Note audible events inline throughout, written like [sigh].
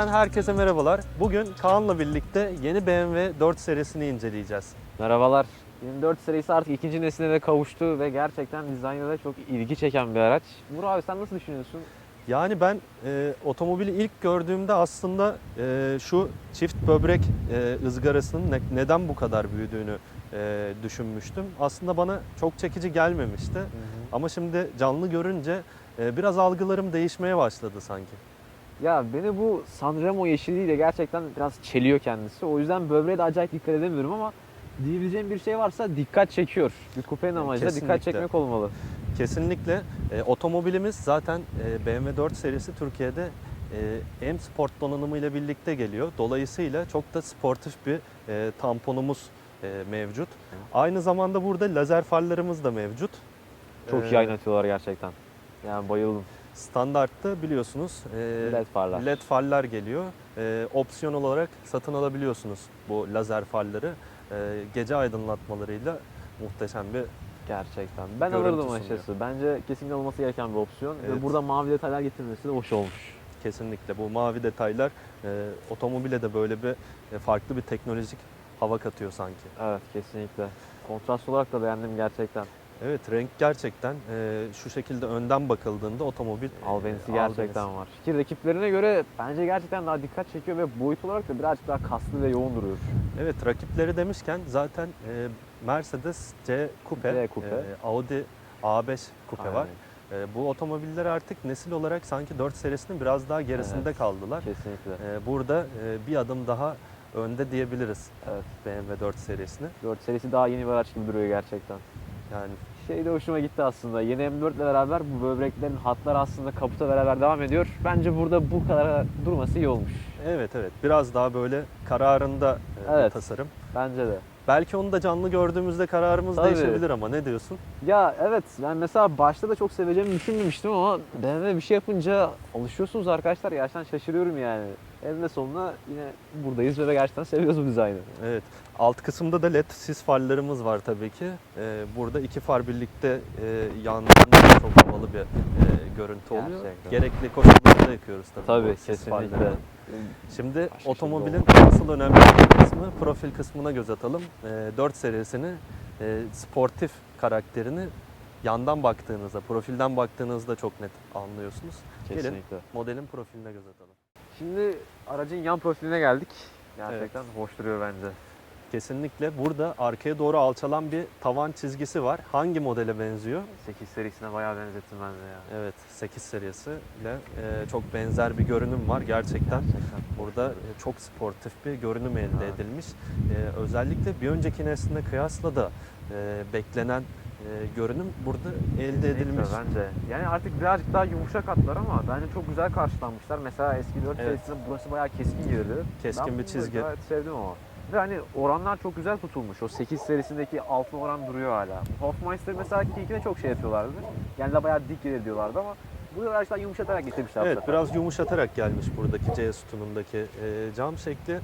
sitesinden herkese merhabalar. Bugün Kaan'la birlikte yeni BMW 4 serisini inceleyeceğiz. Merhabalar. 24 serisi artık ikinci nesline de kavuştu ve gerçekten dizaynda da çok ilgi çeken bir araç. Murat abi sen nasıl düşünüyorsun? Yani ben e, otomobili ilk gördüğümde aslında e, şu çift böbrek e, ızgarasının ne- neden bu kadar büyüdüğünü e, düşünmüştüm. Aslında bana çok çekici gelmemişti. Ama şimdi canlı görünce e, biraz algılarım değişmeye başladı sanki. Ya beni bu Sanremo yeşiliyle gerçekten biraz çeliyor kendisi. O yüzden böbreğe de acayip dikkat edemiyorum ama diyebileceğim bir şey varsa dikkat çekiyor. Bir kupenin amacı da dikkat çekmek olmalı. Kesinlikle. E, otomobilimiz zaten e, BMW 4 serisi Türkiye'de e, M Sport donanımıyla birlikte geliyor. Dolayısıyla çok da sportif bir e, tamponumuz e, mevcut. Aynı zamanda burada lazer farlarımız da mevcut. Çok Ee, iyi aydınlatıyorlar gerçekten. Yani bayıldım. Standartta biliyorsunuz e, LED farlar. LED farlar geliyor. E, opsiyon olarak satın alabiliyorsunuz bu lazer farları. E, gece aydınlatmalarıyla muhteşem bir Gerçekten. Ben Görüntü alırdım sunuyor. açıkçası. Bence kesinlikle olması gereken bir opsiyon. Evet. Ve burada mavi detaylar getirmesi de hoş olmuş. Kesinlikle bu mavi detaylar e, otomobile de böyle bir e, farklı bir teknolojik hava katıyor sanki. Evet kesinlikle. Kontrast olarak da beğendim gerçekten. Evet renk gerçekten e, şu şekilde önden bakıldığında otomobil e, Albenisi albenisi. gerçekten var. Ki rakiplerine göre bence gerçekten daha dikkat çekiyor ve boyut olarak da birazcık daha kaslı ve yoğun duruyor. Evet rakipleri demişken zaten e, Mercedes C Coupe, C Coupe. e, Audi A5 Coupe var. Aynen. E, bu otomobiller artık nesil olarak sanki 4 serisinin biraz daha gerisinde Evet. kaldılar. Kesinlikle. E, burada e, bir adım daha önde diyebiliriz Evet. BMW 4 serisini. 4 serisi daha yeni bir araç gibi duruyor gerçekten. Yani Şey de hoşuma gitti aslında. Yeni M4 ile beraber bu böbreklerin hatları aslında kaputa beraber devam ediyor. Bence burada bu kadar durması iyi olmuş. Evet evet biraz daha böyle kararında e, Evet. tasarım. Bence de. Belki onu da canlı gördüğümüzde kararımız Tabii. değişebilir ama ne diyorsun? Ya evet ben mesela başta da çok seveceğimi düşünmemiştim ama BMW bir şey yapınca alışıyorsunuz arkadaşlar. Gerçekten şaşırıyorum yani. Eninde sonunda yine buradayız ve gerçekten seviyoruz bu dizaynı. Evet. Alt kısımda da led sis farlarımız var tabii ki. Ee, burada iki far birlikte e, yandığında çok havalı bir e, görüntü oluyor. Gerçekten. Gerekli koşullarda yakıyoruz tabii. Tabii kesinlikle. farlarını. Şimdi Başka şey otomobilin asıl önemli kısmı profil kısmına göz atalım. Ee, 4 serisini e, sportif karakterini yandan baktığınızda, profilden baktığınızda çok net anlıyorsunuz. Gelin Kesinlikle. modelin profiline göz atalım. Şimdi aracın yan profiline geldik. Gerçekten hoş duruyor bence. Kesinlikle burada arkaya doğru alçalan bir tavan çizgisi var. Hangi modele benziyor? 8 serisine bayağı benzettim ben de ya. Evet 8 serisi ile e, çok benzer bir görünüm var gerçekten. Gerçekten. Burada e, çok sportif bir görünüm elde Evet. edilmiş. E, özellikle bir önceki nesline kıyasla da e, beklenen e, görünüm burada elde Kesinlikle edilmiş. Bence. Yani artık birazcık daha yumuşak hatlar ama bence çok güzel karşılanmışlar. Mesela eski 4 Evet. serisinde burası bayağı keskin gelirdi. Keskin ben bir çizgi. Gayet sevdim ama. Ve hani oranlar çok güzel tutulmuş. O 8 serisindeki altın oran duruyor hala. Hofmeister mesela Kikine çok şey yapıyorlardı. Yani de bayağı dik gelir diyorlardı ama bu daha yumuşatarak getirmişler. Evet sefer. biraz yumuşatarak gelmiş buradaki C sütunundaki e, cam şekli.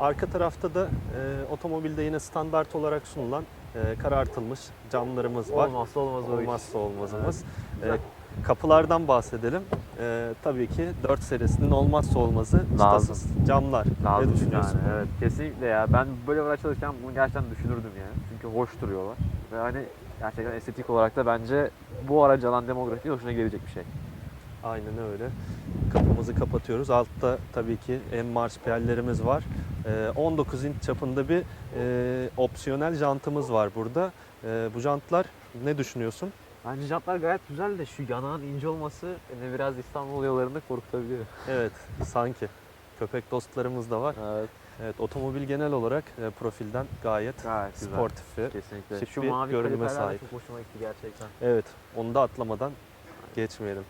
Arka tarafta da e, otomobilde yine standart olarak sunulan e, karartılmış camlarımız var. Olmazsa olmaz o. Olmazsa olmazımız. Güzel. E, kapılardan bahsedelim. E, tabii ki 4 serisinin olmazsa olmazı Lazım. camlar. Lazım ne düşünüyorsun? Yani, evet kesinlikle ya. Ben böyle bir araç alırken bunu gerçekten düşünürdüm yani. Çünkü hoş duruyorlar. Ve hani gerçekten estetik olarak da bence bu aracı alan demografiye hoşuna gelecek bir şey. Aynen öyle. Kapımızı kapatıyoruz. Altta tabii ki en marşpiyerlerimiz var. E, 19 inç çapında bir e, opsiyonel jantımız var burada. E, bu jantlar ne düşünüyorsun? Bence jantlar gayet güzel de şu yanağın ince olması beni biraz İstanbul yollarında korkutabiliyor. Evet, sanki. Köpek dostlarımız da var. Evet. Evet, otomobil genel olarak e, profilden gayet Gayet güzel. sportif ve Kesinlikle. şık şu bir mavi görünüme sahip. çok hoşuma gitti gerçekten. Evet, onu da atlamadan geçmeyelim.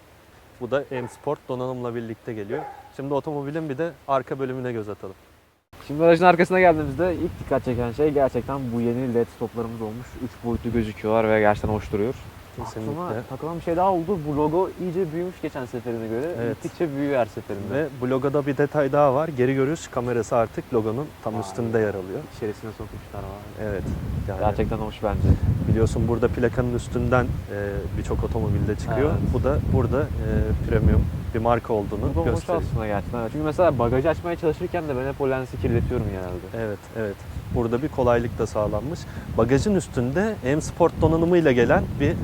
Bu da M Sport donanımla birlikte geliyor. Şimdi otomobilin bir de arka bölümüne göz atalım. Şimdi aracın arkasına geldiğimizde ilk dikkat çeken şey gerçekten bu yeni led stoplarımız olmuş. 3 boyutlu gözüküyorlar ve gerçekten hoş duruyor. Kesinlikle. Aklıma takılan bir şey daha oldu. Bu logo iyice büyümüş geçen seferine göre. Evet. Gittikçe büyüyor her seferinde. Ve bu logoda bir detay daha var. Geri görüş kamerası artık logonun tam Vay. üstünde yer alıyor. İçerisine sokmuşlar var. Evet. Yani Gerçekten hoş bence. biliyorsun burada plakanın üstünden e, birçok otomobilde çıkıyor. Evet. Bu da burada e, premium bir marka olduğunu Bu da hoş gösteriyor. aslında gerçekten. Çünkü mesela bagajı açmaya çalışırken de ben hep o lensi kirletiyorum genelde. Evet, evet. Burada bir kolaylık da sağlanmış. Bagajın üstünde M Sport donanımıyla gelen bir e,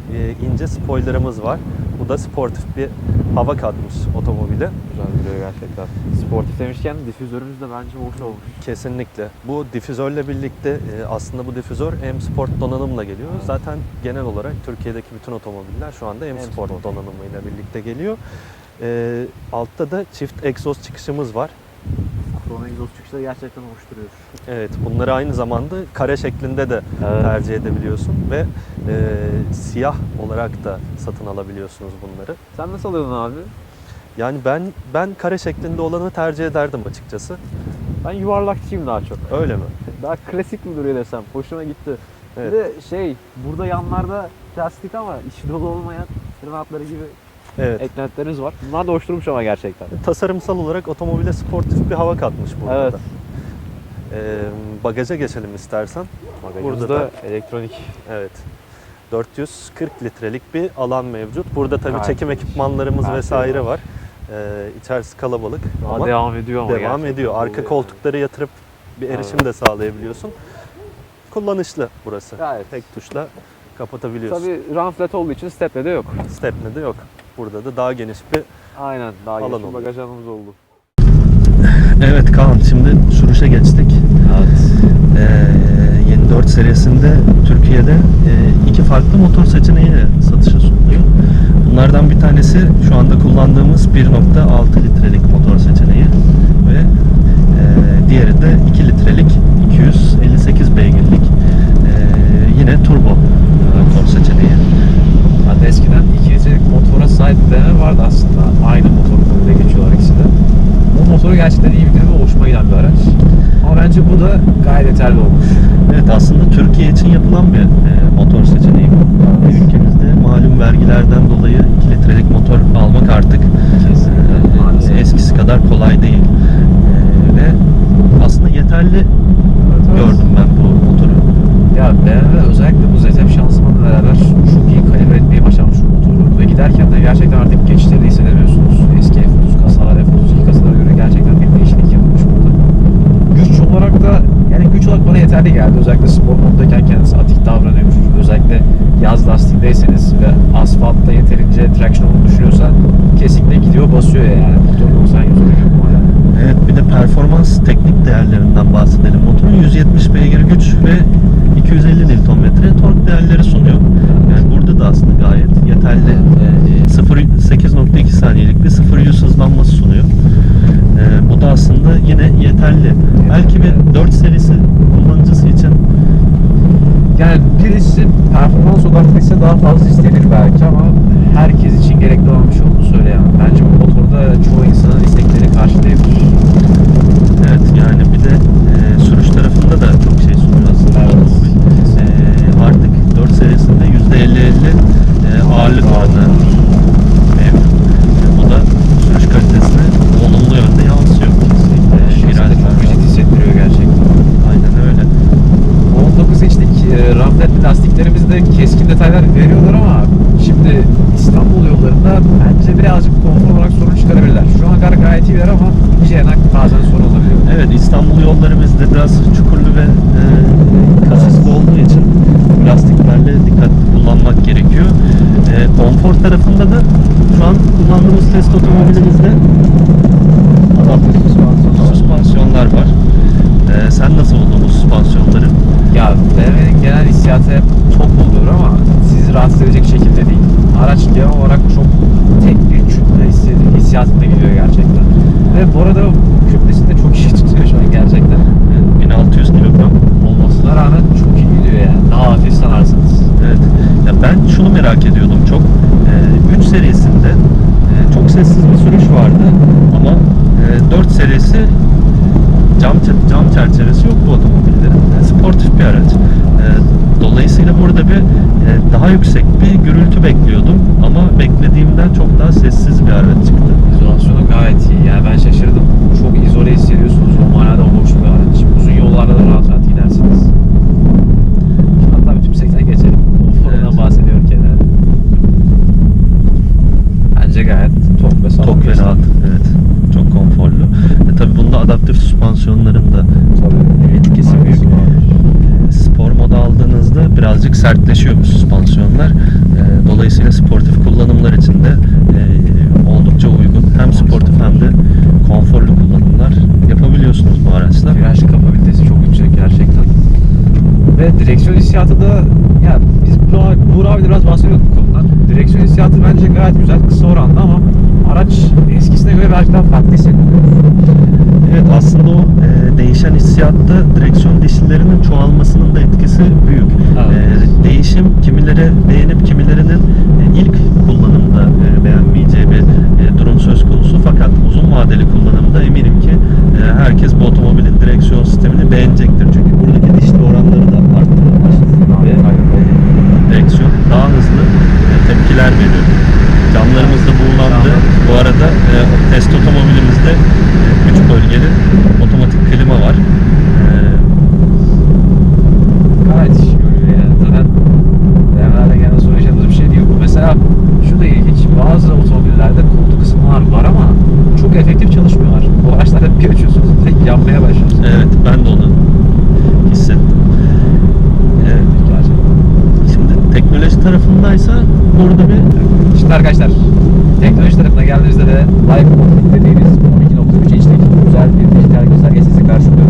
ince spoilerımız var. Bu da sportif bir hava katmış otomobile. Güzel duruyor gerçekten. Sportif demişken difüzörümüz de bence hoş olmuş. Kesinlikle. Bu difüzörle birlikte e, aslında bu difüzör M Sport donanımla geliyor. Evet. Zaten genel olarak Türkiye'deki bütün otomobiller şu anda M M Sport Sport. donanımıyla birlikte geliyor. E, altta da çift egzoz çıkışımız var. Krona egzoz çıkışları gerçekten hoş duruyor. Evet, bunları aynı zamanda kare şeklinde de Evet. tercih edebiliyorsun ve e, siyah olarak da satın alabiliyorsunuz bunları. Sen nasıl alıyordun abi? Yani ben ben kare şeklinde olanı tercih ederdim açıkçası. Ben yuvarlakçıyım daha çok. Öyle mi? Daha klasik mi duruyor desem? Hoşuma gitti. Evet. Bir de şey, burada yanlarda plastik ama içi dolu olmayan tırın altları gibi Evet. eklentileriniz var. Bunlar da hoş durmuş ama gerçekten. Tasarımsal olarak otomobile sportif bir hava katmış burada Evet. da. E, bagaja geçelim istersen. Bagajımızda Burada da- elektronik. Evet. 440 litrelik bir alan mevcut. Burada tabii Gayet çekim ekipmanlarımız Her şey vesaire var. var. E, içerisi kalabalık Daha ama devam ediyor ama devam gerçekten. ediyor. Arka Oluyor koltukları yatırıp bir erişim de sağlayabiliyorsun. Kullanışlı burası. Gayet. Tek tuşla kapatabiliyorsun. Tabii run flat olduğu için step'le de yok. Stepne de yok. Burada da daha geniş bir Aynen. Daha Alan geniş bir bagaj alanımız oldu. Evet Kaan şimdi sürüşe geçtik. Evet. Ee, yeni 4 serisinde Türkiye'de e, iki farklı motor seçeneğiyle satışa sunuluyor. Bunlardan bir tanesi şu anda kullandığımız 1.6 litrelik motor seçeneği sertleşiyor bu süspansiyonlar. E, Dolayısıyla sportif kullanımlar için de e, oldukça uygun. Hem sportif hem de konforlu kullanımlar yapabiliyorsunuz bu araçla. Viraj kapabilitesi çok yüksek gerçekten. Ve direksiyon hissiyatı da ya biz Buğra, abi biraz bahsediyorduk konudan. Direksiyon hissiyatı bence gayet güzel kısa oranda ama araç eskisine göre belki daha farklı hissettiriyor. Evet aslında o e, değişen hissiyatta direksiyon dişlilerinin çoğalmasının da etkisi büyük. Evet. E, değişim kimileri beğenip kimilerinin e, ilk kullanımda e, beğenmeyeceği bir e, durum söz konusu. Fakat uzun vadeli kullanımda eminim ki e, herkes bu otomobilin direksiyon sistemini beğenecektir. Çünkü buradaki dişli oranları da arttırılmış ve direksiyon daha hızlı e, tepkiler veriyor. Camlarımız da buğulandı. Bu arada e, test otomobilimizde 3 bölgeli otomatik klima var. E, Gayet iş görüyor yani. Zaten BMW'de genel sorun yaşadığımız bir şey değil bu. Mesela şu da ilginç. Bazı otomobillerde koltuk ısıtmalar var ama çok efektif çalışmıyorlar. Bu araçlarda bir açıyorsunuz direkt yanmaya başlıyorsunuz. evet ben de onu hissettim. Evet. Şimdi teknoloji tarafındaysa burada bir Şimdi arkadaşlar teknoloji tarafına geldiğimizde de Live Optic dediğimiz 12.3 inçlik güzel bir dijital gösterge sizi karşılıyor.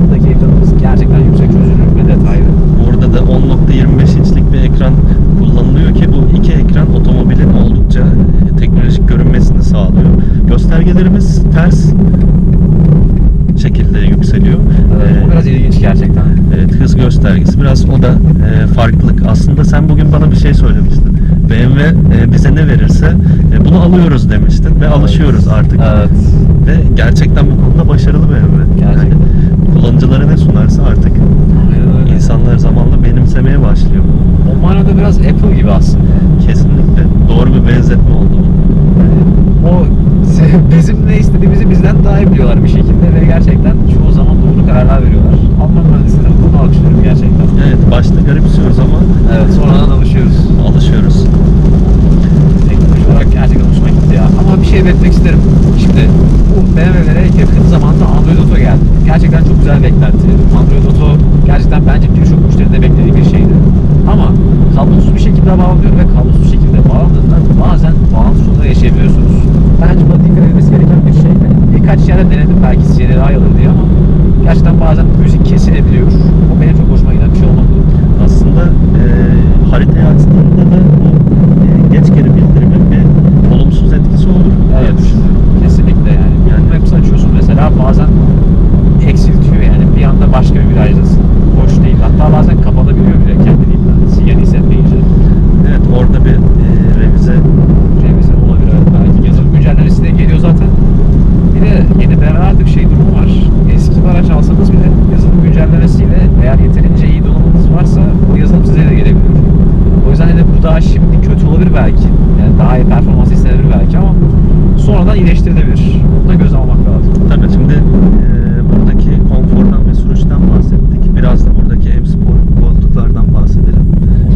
Buradaki ekranımız gerçekten yüksek çözünürlük ve detaylı. Burada da 10.25 inçlik bir ekran kullanılıyor ki bu iki ekran otomobilin oldukça e, teknolojik görünmesini sağlıyor. Göstergelerimiz ters şekilde yükseliyor. Evet, Ee, bu biraz ilginç gerçekten. Evet, hız göstergesi biraz o da e, farklılık. Aslında sen bugün bana bir şey söylemiştin. BMW e, bize ne verirse e, bunu alıyoruz demiştin ve alışıyoruz artık. Evet. Ve gerçekten bu konuda başarılı BMW. Gerçekten. Yani kullanıcılara ne sunarsa artık öyle. insanlar zamanla benimsemeye başlıyor. O manada biraz Apple gibi aslında. Kesinlikle. Doğru bir benzetme oldu bu. O [laughs] bizim ne istediğimizi bizden daha iyi biliyorlar bir şekilde ve gerçekten çoğu zaman doğru kararlar veriyorlar. Alman mühendisleri bunu alkışlıyorum gerçekten. Evet, başta garipsiyoruz ama Evet, sonradan alışıyoruz. alışıyoruz. Teknoloji olarak gerçekten hoşuma gitti ya. Ama bir şey belirtmek isterim. Şimdi bu BMW'lere yakın zamanda Android Auto geldi. Gerçekten çok güzel beklenti. Android Auto gerçekten bence birçok müşterinin de beklediği bir şeydi. Ama kablosuz bir şekilde bağlanıyor ve kablosuz şekilde bağlandığında bazen bağlantı sorunları yaşayabiliyorsunuz. Bence buna dikkat edilmesi gereken bir şey. Birkaç yerde denedim belki size daha olur diye ama gerçekten bazen müzik kesilebiliyor. O benim çok hoşuma giden bir şey olmadı. Aslında e, haritayı açtığında da bu e, geç geri bildirimin bir olumsuz etkisi olur diye Evet. düşünüyorum. Kesinlikle yani. Yani- Yani Maps açıyorsun mesela bazen eksiltiyor yani bir anda başka bir virajdasın. Hoş değil. Hatta bazen kapanabiliyor bile kendiliğinden. Sinyal hissetmeyince. Evet orada bir e, revize Revize olabilir evet. Belki yazılım güncellemesi de geliyor zaten. Bir de yeni BMW artık şey durumu var. Eski bir araç alsanız bile yazılım güncellemesiyle eğer yeterince iyi donanımınız varsa o yazılım size de gelebilir. O yüzden de bu daha şimdi kötü olabilir belki. Yani daha iyi performans istenebilir belki ama sonradan iyileştirilebilir. Bunu da göze almak lazım. Tabii şimdi e, buradaki konfordan ve sürüşten bahsettik. Biraz da buradaki M Sport koltuklardan bahsedelim.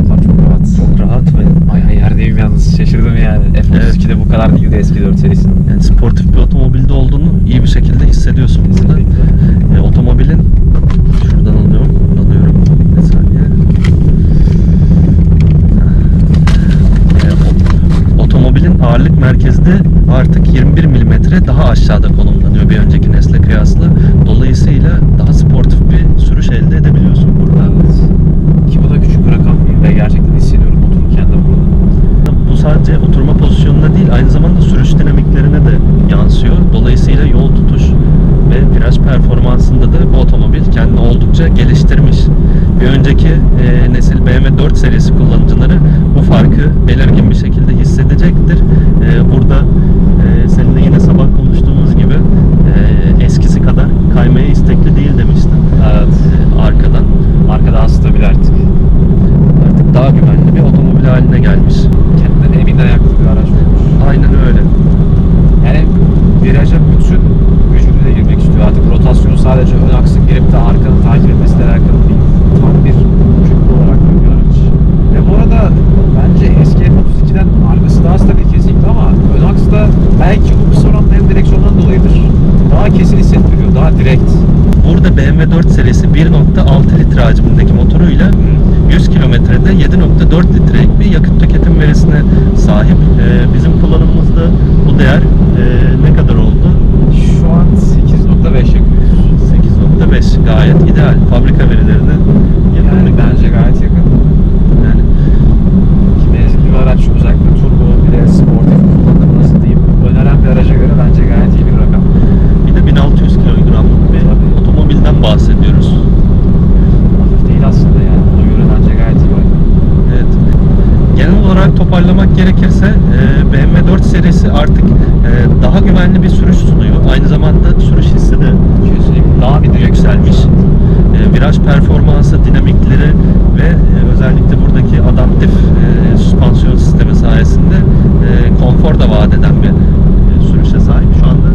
Koltuklar çok rahat. Çok rahat ve Ay ay yerdeyim yalnız. Şaşırdım yani. F32'de bu kadar değildi eski 4 serisinin. yani sportif bir otomobilde olduğunu iyi bir şekilde hissediyorsun burada. Kesinlikle. E, otomobilin şuradan alıyorum, alıyorum. Bir saniye. E, o- otomobilin ağırlık merkezi de artık 21 milimetre daha aşağıda konumlanıyor bir önceki nesle kıyasla. Dolayısıyla daha sportif bir sürüş elde edebiliyorsun burada. Evet. Ki bu da küçük bir rakam ve gerçekten hissediyorum otururken de burada. Bu sadece oturma pozisyonuna değil aynı zamanda sürüş dinamiklerine de yansıyor. Dolayısıyla yol tutuş ve viraj performansında da bu otomobil kendini oldukça geliştirmiş. Bir önceki e, nesil BMW 4 serisi kullanıcıları bu farkı belirgin bir şekilde hissedecektir. E, burada e, seninle yine sabah litre hacmindeki motoruyla 100 kilometrede 7.4 litrelik bir yakıt tüketim verisine sahip. E, bizim kullanımımızda bu değer e, ne kadar oldu? Şu an 8.5 yakıyoruz. 8.5 gayet ideal. Fabrika verilerine yakın. Yani bence gayet yakın. Yani. Ki bir araç uzak olarak toparlamak gerekirse e, BMW 4 serisi artık e, daha güvenli bir sürüş sunuyor. Aynı zamanda sürüş hissi de daha bir yükselmiş. E, viraj performansı, dinamikleri ve e, özellikle buradaki adaptif e, süspansiyon sistemi sayesinde e, konfor da vaat eden bir e, sürüşe sahip. Şu anda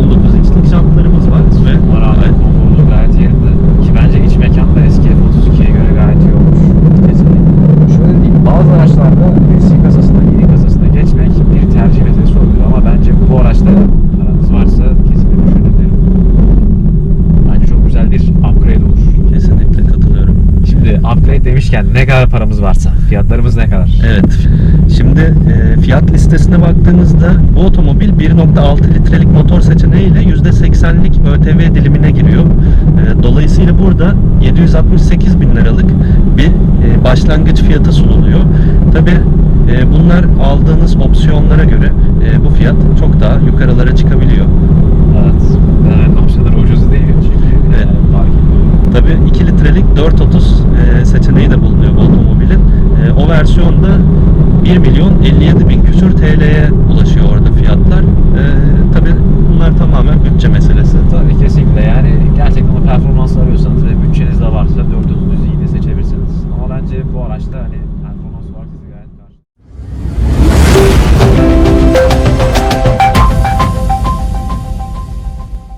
19 inçlik jantlarımız var ve Ona rağmen konforlu gayet yerinde. Ki bence iç mekan da eski F32'ye göre gayet iyi olmuş. kesinlikle Şöyle diyeyim, bazı araçlarda eski kasasına yeni kasasına geçmek bir tercih meselesi oluyor ama bence bu araçta paranız varsa kesinlikle düşünebilirim. Bence çok güzel bir upgrade olur. kesinlikle katılıyorum. Şimdi demişken ne kadar paramız varsa, fiyatlarımız ne kadar? Evet. Şimdi e, fiyat listesine baktığınızda bu otomobil 1.6 litrelik motor seçeneğiyle %80'lik ÖTV dilimine giriyor. E, dolayısıyla burada 768 bin liralık bir e, başlangıç fiyatı sunuluyor. Tabi bunlar aldığınız opsiyonlara göre e, bu fiyat çok daha yukarılara çıkabiliyor. Evet. Evet, opsiyonları ucuz değil çünkü. Evet. e, fark ediyor. Tabii 2 litrelik 430 e, seçeneği de bulunuyor bu otomobilin. E, o versiyonda 1 milyon 57 bin küsür TL'ye ulaşıyor